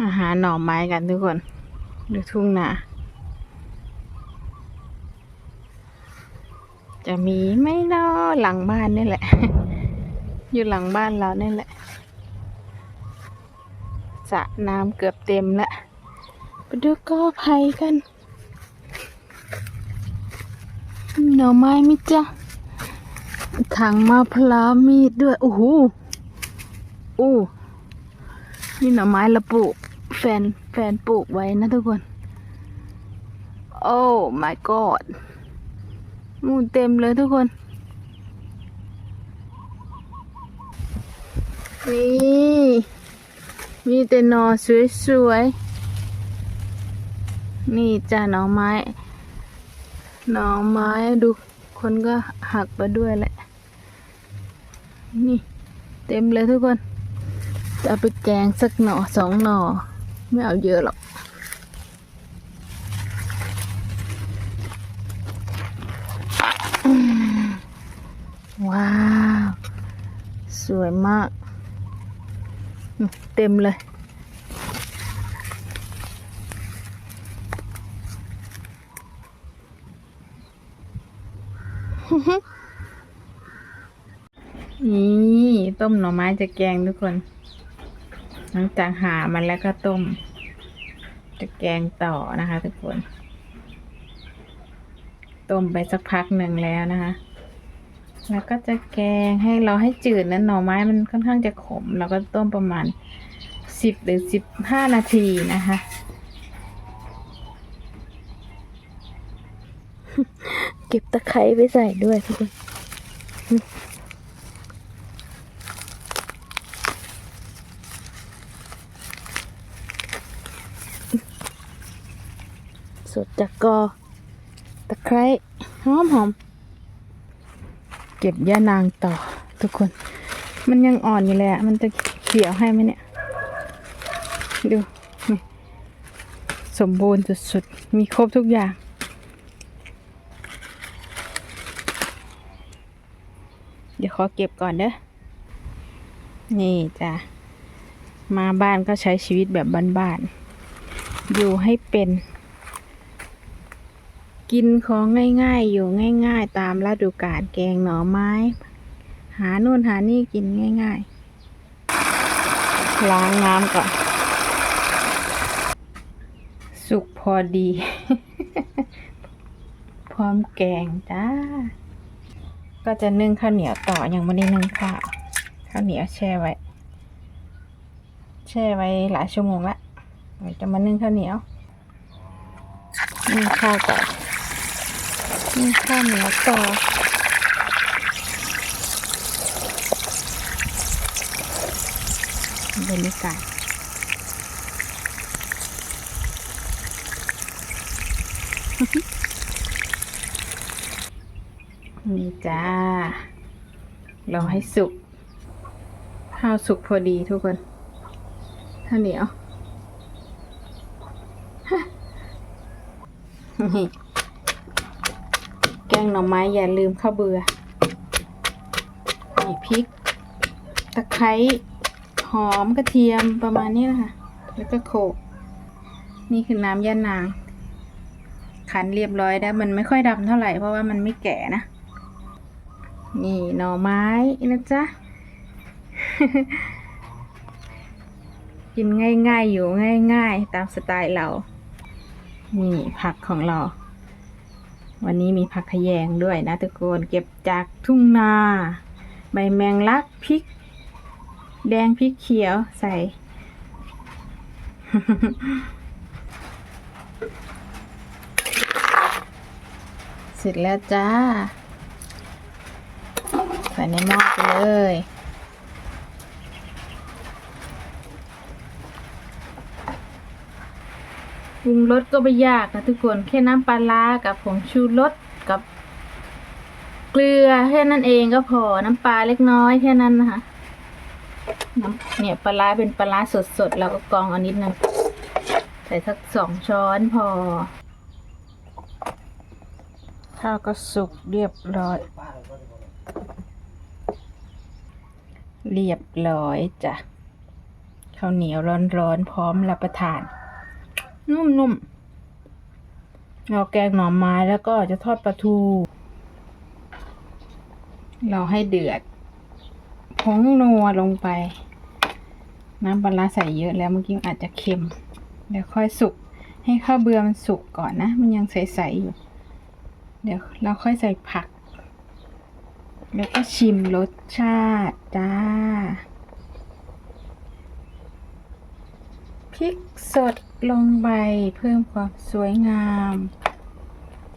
อาหารหน่อไม้กันทุกคนดูทุ่งนาจะมีไหม่นอหลังบ้านนี่แหละ อยู่หลังบ้านเรานี่แหละสระน้ำเกือบเต็มล้วไปดูกอไผ่กันหน่อไม้มิจ้ะถังมะพร้าวมีดด้วยโอ้โหอู้ นี่หน่อไม้ละปลูกแฟนแฟนปลูกไว้นะทุกคน โอ้ my god มูนเต็มเลยทุกคน นี่ มีแต่นอสวยๆ นี่จ้าหน่อไม้หน่อไม้ดูคนก็หักไปด้วยแหละ นี่ เต็มเลยทุกคน จะเอาไปแกงสักหน่อสองหน่อ ไม่เอาเยอะหรอก ว้าว สวยมาก เต็มเลยนี่ ต้มหน่อไม้จะแกงทุกคน หลังจากหามันแล้วก็ต้ม จะแกงต่อนะคะ ทุกคน ต้มไปสักพักหนึ่งแล้วนะคะ แล้วก็จะแกงให้เราให้จืดนั้นหน่อไม้มันค่อนข้างจะขม เราก็ต้มประมาณสิบหรือสิบห้านาทีนะคะ เก็บตะไคร้ไปใส่ด้วยทุกคน สดจากกอตะไคร้หอมหอมเก็บย่านางต่อทุกคน มันยังอ่อนอยู่เลยอะมันจะเขียวให้ไหมเนี่ย ดูนี่สมบูรณ์สุดๆ มีครบทุกอย่าง เดี๋ยวขอเก็บก่อนเด้อ นี่จ้ะ มาบ้านก็ใช้ชีวิตแบบบ้านๆ อยู่ให้เป็น กินของง่ายๆ อยู่ง่ายๆ ตามฤดูกาลแกงหน่อไม้ หาโน่นหานี่กินง่ายๆ ล้างน้ำก่อน สุกพอดี พร้อมแกงจ้า ก็จะนึ่งข้าวเหนียวต่อยังไม่ได้นึ่งข้าวข้าวเหนียวแช่ไว้ แช่ไว้หลายชั่วโมงละเดี๋ยวจะมานึ่งข้าวเหนียวนึ่งข้าวก่อ นี่ข้าวเหนียวต่อบรรยากาศนี่จ้าเราให้สุก ข้าวสุกพอดีทุกคนข้าวเหนียว นี่ กงหน่อไม้อย่าลืมข้าวเบือนี่พริก ตะไคร้หอมกระเทียมประมาณนี้นะคะ แล้วก็โขลกนี่คือน้ำย่านาง ขันเรียบร้อยแล้ว มันไม่ค่อยดำเท่าไหร่เพราะว่ามันไม่แก่นะ นี่หน่อไม้นะจ๊ะ กินง่ายๆอยู่ง่ายๆ ตามสไตล์เรา นี่ผักของเรา วันนี้มีผักขยงด้วยนะทุกคนเก็บจากทุ่งนา ใบแมงลักพริก แดงพริกเขียวใส่ เสร็จแล้วจ้า ใส่ในหม้อไปเลย ปรุงรสก็ไม่ยากนะทุกคนแค่น้ำปลาร้ากับผงชูรสกับ เกลือแค่นั้นเองก็พอน้ำปลาเล็กน้อยแค่นั้นนะคะน้ำเนี่ยปลาร้าเป็นปลาร้าสดๆเราก็กรองเอานิดนึงใส่สักสองช้อนพอ ข้าวก็สุกเรียบร้อย เรียบร้อยจ้ะข้าวเหนียวร้อนๆพร้อมรับประทาน นุ่มๆเราแกงหน่อไม้แล้วก็จะทอดปลาทู เราให้เดือดผงนัวลงไป น้ำปลาร้าใส่เยอะแล้วเมื่อกี้อาจจะเค็ม เดี๋ยวค่อยสุก ให้ข้าวเบือมันสุกก่อนนะ มันยังใสๆอยู่ เดี๋ยวเราค่อยใส่ผัก แล้วก็ชิมรสชาติจ้า พริกสดลงไปเพิ่มความสวยงาม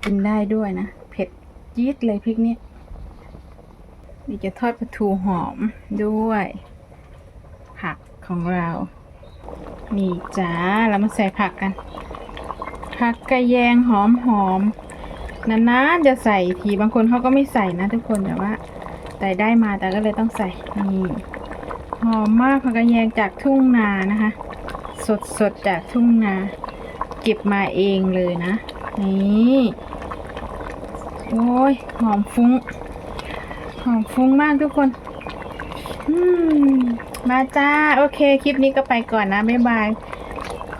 กินได้ด้วยนะ เผ็ดจี๊ดเลยพริกนี้นี่จะทอดปลาทูหอมด้วย ผักของเรานี่จ้าเรามาใส่ผักกัน ผักกระแยงหอมหอมๆนานๆจะใส่ทีบางคนเขาก็ไม่ใส่นะทุกคนแต่ว่าใส่ได้มาแต่ก็เลยต้องใส่นี่หอมมากผักกระแยงจากทุ่งนานะคะ สดสดๆจากทุ่งนา เก็บมาเองเลยนะ นี่โอ้ยหอมฟุ้ง หอมฟุ้งมากทุกคน อืม มาจ้า โอเค คลิปนี้ก็ไปก่อนนะ บ๊ายบาย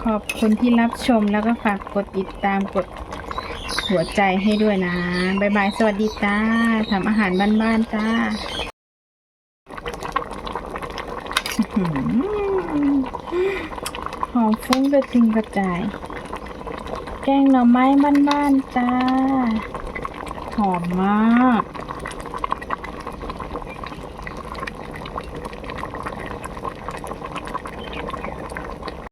ขอบคุณที่รับชมแล้วก็ฝากกดติดตามกดหัวใจให้ด้วยนะ บ๊ายบาย สวัสดีจ้าทำอาหารบ้านๆจ้า อมฟุ้งกระจิงกระจาย แกงหน่อไม้บ้านๆจ้า หอมมาก